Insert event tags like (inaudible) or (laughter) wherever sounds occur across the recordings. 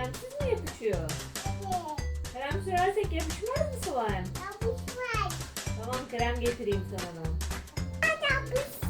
Kalemsiz mi yapışıyor? Evet. Krem sürersek yapışmaz mı slime? Yapışmaz. Tamam krem getireyim sana. Yapışmaz.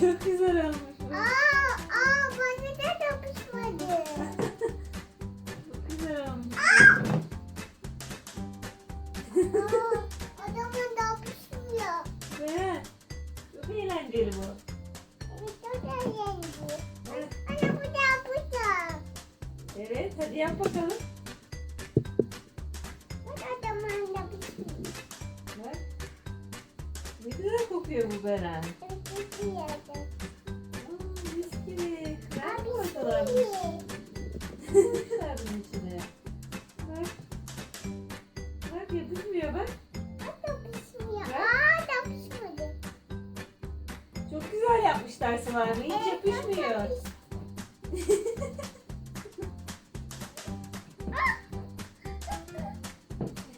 Çok güzel olmuş. Aa, aa bana da yapışmadı. Çok güzel olmuş. Aa, adamın da yapışmıyor. Ve çok eğlenceli bu. Evet, yengi. Evet. Ana bu da yapacağım. Evet, hadi yap bakalım. Kokuyor bu Beren. Aa, mis gibi. Ben mi iyi. Koymuşlar bunun içine. Bak. Bak da yapışmıyor. Bak. Çok güzel yapmışlar slime'ı. Hiç yapışmıyor.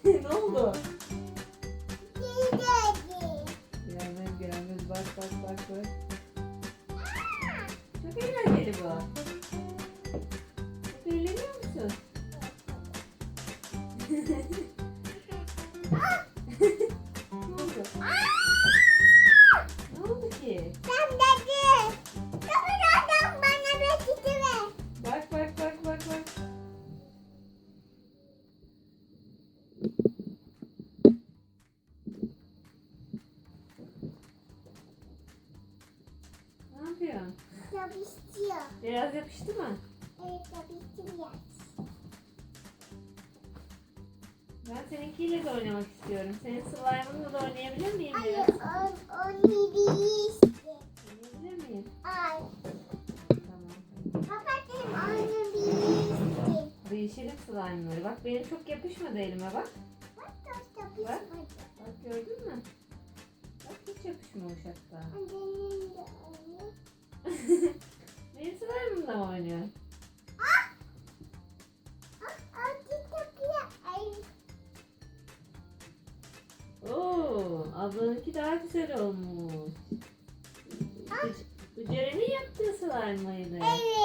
(laughs) ne oldu? Bak bak bak bak. Çok eğlenceli bu. Çok eğleniyor musun? (laughs) ne oldu? Ne oldu ki? Biraz yapıştı mı? Evet yapıştı biraz. Ben seninkiyle de oynamak istiyorum. Senin slime'ınla da oynayabilir miyim Hayır, biraz? on, on değil. Oynayabilir miyim? Ay, Tamam. kapatayım onu bir. Değişelim slime'ları. Bak benim çok yapışmadı elime bak. Bak tost yapışmadı. Bak gördün mü? Bak hiç yapışmamış hatta. Annenin Ay, Oo, ablanınki daha güzel olmuş. Bu Ceren'in yaptığı slime mıydı? Evet.